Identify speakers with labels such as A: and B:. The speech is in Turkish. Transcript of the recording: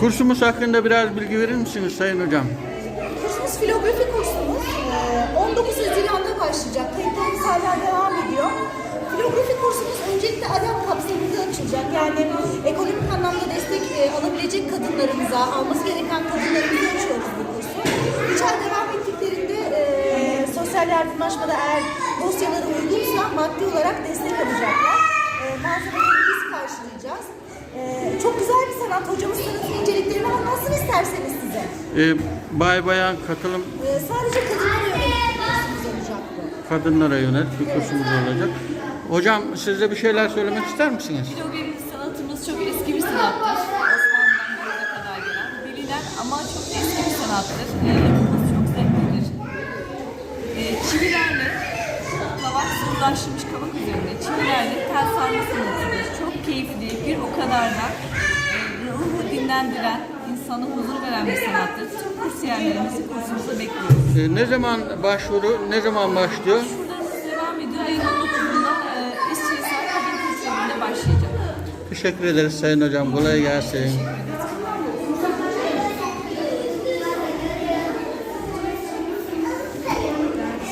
A: kursumuz hakkında biraz bilgi verir misiniz Sayın Hocam?
B: Kursumuz filografi kursumuz. Ee, 19 Haziran'da başlayacak. Kayıtlarımız hala devam ediyor. Filografi kursumuz öncelikle adam kapsamında açılacak. Yani ekonomik anlamda destek e, alabilecek kadınlarımıza, alması gereken kadınlarımıza açıyoruz bu kursu. 3 ay devam ettiklerinde e, sosyal yardımlaşmada eğer dosyaları uygunsa maddi olarak destek alacaklar. E, malzemeleri biz karşılayacağız. E, çok güzel bir sanat. Hocamız sanatın inceliklerini anlatsın isterseniz size.
A: Ee, bay bayan katılım
B: Ee, sadece kadınlara yönelik bir kursumuz olacak bu.
A: kadınlara yönelik bir kursumuz olacak. Hocam siz de bir şeyler söylemek ister misiniz?
C: Filografi sanatımız çok eski bir sanattır. Osmanlı'dan günümüze kadar gelen. Bilinen ama çok eski bir sanattır. Ee, yapımız çok zevklidir. Ee, çivilerle, sıvılaştırmış kavak üzerinde çivilerle tel sarma sanatıdır. Çok keyifli, bir o kadar da e, ruhu dinlendiren, insana huzur veren bir sanattır. Tüm kursiyerlerimizi kursumuza bekliyoruz.
A: Ee, ne zaman başvuru, ne zaman başlıyor?
C: Şuradan devam ediyor. Ayın 19'unda e, İstihisar Kadın Kursiyerinde başlayacak.
A: Teşekkür ederiz Sayın Hocam. Kolay gelsin.
C: Teşekkür ederiz.